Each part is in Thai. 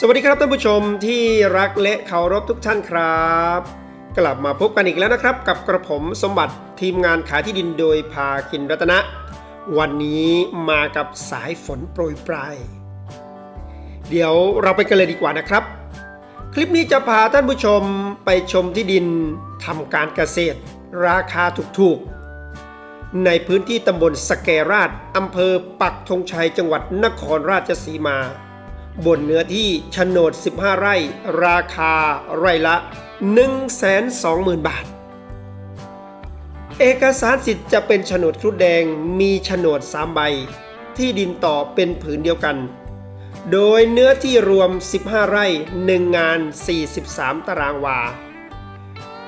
สวัสดีครับท่านผู้ชมที่รักและเคารพทุกท่านครับ กลับมาพบกันอีกแล้วนะครับ กับกระผมสมบัติทีมงานขายที่ดินโดยพาคินรัตนะ วันนี้มากับสายฝนโปรยปลาย เดี๋ยวเราไปกันเลยดีกว่านะครับ คลิปนี้จะพาท่านผู้ชมไปชมที่ดินทำการเกษตร ราคาถูกๆ ในพื้นที่ตำบลสแกราชอำเภอปักธงชัยจังหวัดนครราชสีมา บนเนื้อที่โฉนด 15 ไร่ ราคาไร่ละ 120,000 บาท เอกสารสิทธิ์จะเป็นโฉนดครุฑแดงมีโฉนด 3 ใบ ที่ดินต่อเป็นผืนเดียวกัน โดยเนื้อที่รวม 15 ไร่ 1 งาน 43 ตารางวา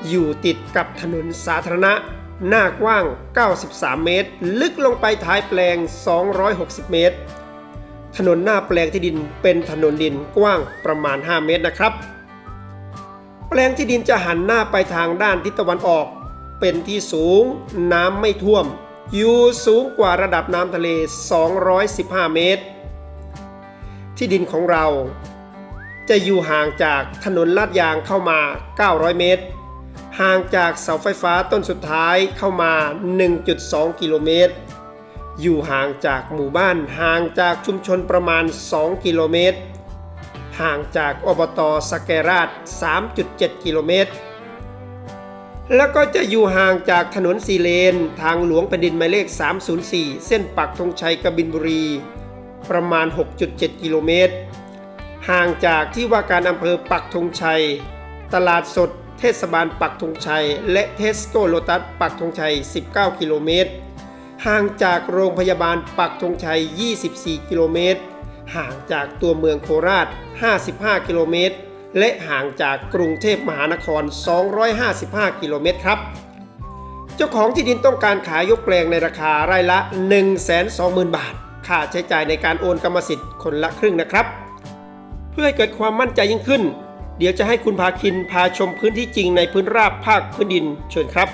อยู่ติดกับถนนสาธารณะ หน้ากว้าง 93 เมตร ลึกลงไปท้ายแปลง 260 เมตร ถนนหน้าแปลงที่ดินเป็นถนนดินกว้างประมาณ 5 เมตรนะครับ แปลงที่ดินจะหันหน้าไปทางด้านทิศตะวันออก เป็นที่สูงน้ำไม่ท่วม อยู่สูงกว่าระดับน้ำทะเล 215 เมตร ที่ดินของเรา จะอยู่ห่างจากถนนลาดยางเข้ามา 900 เมตร ห่างจากเสาไฟฟ้าต้นสุดท้ายเข้ามา 1.2 กิโลเมตร อยู่ห่างจากหมู่บ้านห่างจากชุมชนประมาณ 2 กิโลเมตร ห่างจากอบตสแกราช 3.7 กิโลเมตร แล้วก็จะอยู่ห่างจากถนนสีเลน ทางหลวงแผ่นดินหมายเลข 304 เส้นปักธงชัยกบินบุรี ประมาณ 6.7 กิโลเมตร ห่างจากที่ว่าการอำเภอปักธงชัย ตลาดสดเทศบาลปักธงชัย และเทสโก้โลตัสปักธงชัย 19 กิโลเมตร ห่างจากโรงพยาบาลปักธงชัย 24 กิโลเมตร ห่างจากตัวเมืองโคราช 55 กิโลเมตร และห่างจากกรุงเทพมหานคร 255 กิโลเมตรครับ เจ้าของที่ดินต้องการขายยกแปลงในราคาไร่ละ 120,000 บาท ค่าใช้จ่ายในการโอนกรรมสิทธิ์คนละครึ่งนะครับ เพื่อให้เกิดความมั่นใจยิ่งขึ้น เดี๋ยวจะให้คุณพาคินพาชมพื้นที่จริงในพื้นราบภาคพื้นดินเชิญครับ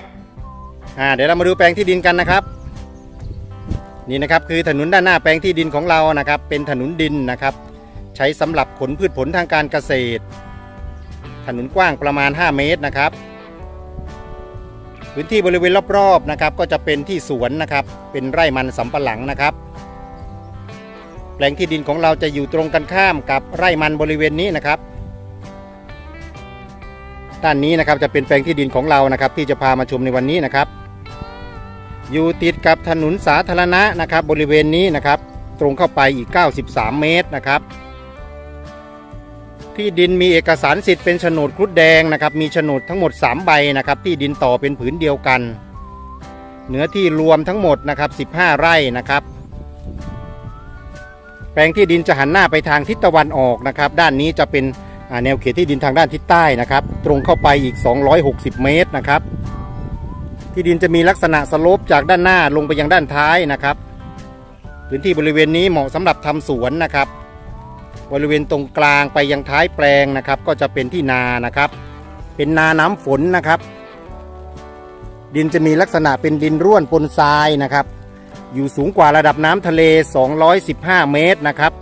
อ่าเดี๋ยวเรามาดูแปลงที่ดินกันนะครับ นี่นะครับคือถนนด้านหน้าแปลงที่ดินของเรานะครับ เป็นถนนดินนะครับ ใช้สำหรับขนพืชผลทางการเกษตร ถนนกว้างประมาณ 5 เมตรนะครับ พื้นที่บริเวณรอบๆนะครับ ก็จะเป็นที่สวนนะครับ เป็นไร่มันสำปะหลังนะครับ แปลงที่ดินของเราจะอยู่ตรงกันข้ามกับไร่มันบริเวณนี้นะครับด้านนี้นะครับจะเป็นแปลงที่ดินของเรานะครับ ที่จะพามาชมในวันนี้นะครับ อยู่ติดกับถนนสาธารณะนะครับ บริเวณนี้นะครับ ตรงเข้าไปอีก 93 เมตรนะครับ ที่ดินมีเอกสารสิทธิ์เป็นโฉนดครุฑแดงนะครับ มีโฉนดทั้งหมด 3 ใบนะครับ ที่ดินต่อเป็นผืนเดียวกันเนื้อที่รวมทั้งหมดนะครับ 15 ไร่นะครับ แปลงที่ดินจะหันหน้าไปทางทิศตะวันออกนะครับ ด้านนี้จะเป็นแนวเขตที่ดินทางด้านทิศใต้นะครับ ตรงเข้าไปอีก 260 เมตรนะครับ ที่ดินจะมีลักษณะสโลปจากด้านหน้าลงไปยังด้านท้ายนะครับ พื้นที่บริเวณนี้เหมาะสำหรับทำสวนนะครับ บริเวณตรงกลางไปยังท้ายแปลงนะครับ ก็จะเป็นที่นานะครับ เป็นนาน้ำฝนนะครับ ดินจะมีลักษณะเป็นดินร่วนปนทรายนะครับ อยู่สูงกว่าระดับน้ำทะเล 215 เมตรนะครับ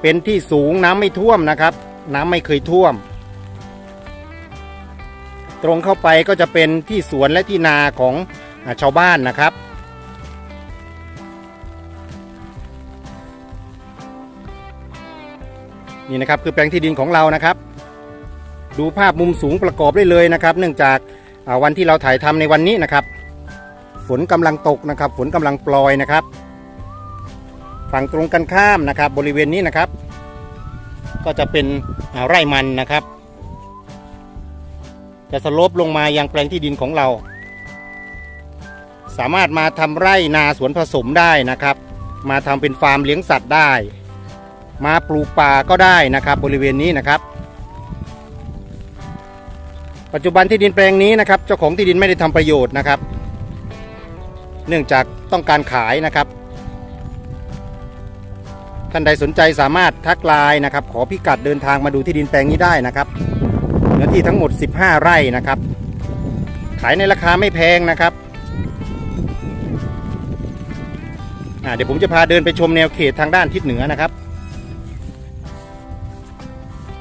เป็นที่สูงน้ำไม่ท่วมนะครับ น้ำไม่เคยท่วม ตรงเข้าไปก็จะเป็นที่สวนและที่นาของชาวบ้านนะครับ นี่นะครับคือแปลงที่ดินของเรานะครับ ดูภาพมุมสูงประกอบได้เลยนะครับ เนื่องจากวันที่เราถ่ายทำในวันนี้นะครับ ฝนกำลังตกนะครับ ฝนกำลังปล่อยนะครับ ฝั่งตรงกันข้ามนะครับ บริเวณนี้นะครับ ก็จะเป็นไร่มันนะครับ จะสลปลงมายังแปลงที่ดินของเรา สามารถมาทำไร่นาสวนผสมได้นะครับ มาทำเป็นฟาร์มเลี้ยงสัตว์ได้ มาปลูกป่าก็ได้นะครับบริเวณนี้นะครับ ปัจจุบันที่ดินแปลงนี้นะครับ เจ้าของที่ดินไม่ได้ทำประโยชน์นะครับ เนื่องจากต้องการขายนะครับท่านใดสนใจสามารถทักไลน์นะครับ ขอพิกัดเดินทางมาดูที่ดินแปลงนี้ได้นะครับ เนื้อที่ทั้งหมด 15 ไร่นะครับ ขายในราคาไม่แพงนะครับเดี๋ยวผมจะพาเดินไปชมแนวเขตทางด้านทิศเหนือนะครับ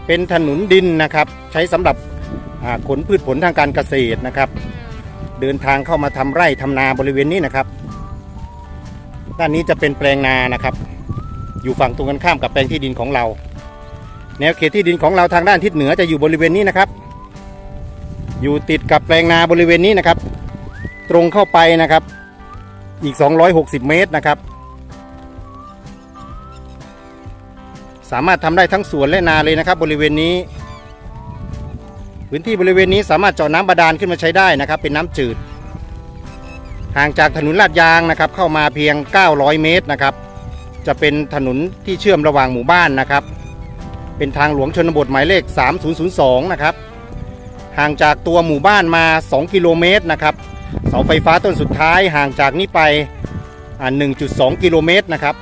เป็นถนนดินนะครับ ใช้สำหรับขนพืชผลทางการเกษตรนะครับ เดินทางเข้ามาทำไร่ทำนาบริเวณนี้นะครับ ด้านนี้จะเป็นแปลงนานะครับ อยู่ฝั่งตรงกันข้ามกับแปลงที่ดินของเรา แนวเขตที่ดินของเราทางด้านทิศเหนือจะอยู่บริเวณนี้นะครับ อยู่ติดกับแปลงนาบริเวณนี้นะครับ ตรงเข้าไปนะครับ อีก 260 เมตรนะครับ สามารถทำได้ทั้งสวนและนาเลยนะครับ บริเวณนี้ พื้นที่บริเวณนี้สามารถเจาะน้ำบาดาลขึ้นมาใช้ได้นะครับ เป็นน้ำจืด ห่างจากถนนลาดยางนะครับ เข้ามาเพียง 900 เมตรนะครับ จะเป็นถนนที่เชื่อมระหว่างหมู่บ้านนะครับ เป็นทางหลวงชนบทหมายเลข 3002 นะครับ ห่างจากตัวหมู่บ้านมา 2 กิโลเมตรนะครับ เสาไฟฟ้าต้นสุดท้ายห่างจากนี้ไปอ่า1.2 กิโลเมตรนะครับ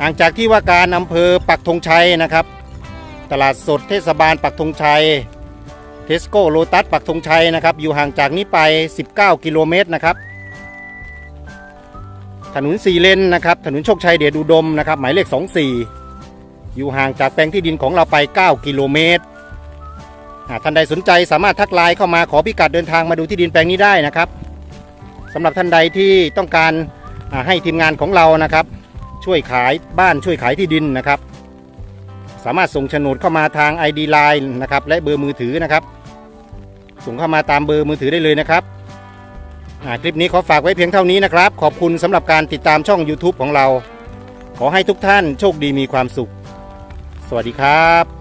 ห่างจากที่ว่าการอำเภอปักธงชัยนะครับ ตลาดสดเทศบาลปักธงชัย เทสโก้โลตัสปักธงชัยนะครับ อยู่ห่างจากนี้ไป 19 กิโลเมตรนะครับถนนสี่เลนนะครับ ถนนโชคชัยเดชอุดมนะครับ หมายเลข 24 อยู่ห่างจากแปลงที่ดินของเราไป 9 กิโลเมตรท่านใดสนใจสามารถทักไลน์เข้ามาขอพิกัดเดินทางมาดูที่ดินแปลงนี้ได้นะครับสำหรับท่านใดที่ต้องการให้ทีมงานของเรานะครับ ช่วยขายบ้านช่วยขายที่ดินนะครับ สามารถส่งโฉนดเข้ามาทาง ID Line นะครับและเบอร์มือถือนะครับ ส่งเข้ามาตามเบอร์มือถือได้เลยนะครับคลิปนี้ขอฝากไว้เพียงเท่านี้นะครับ ขอบคุณสำหรับการติดตามช่อง YouTube ของเรา ขอให้ทุกท่านโชคดีมีความสุข สวัสดีครับ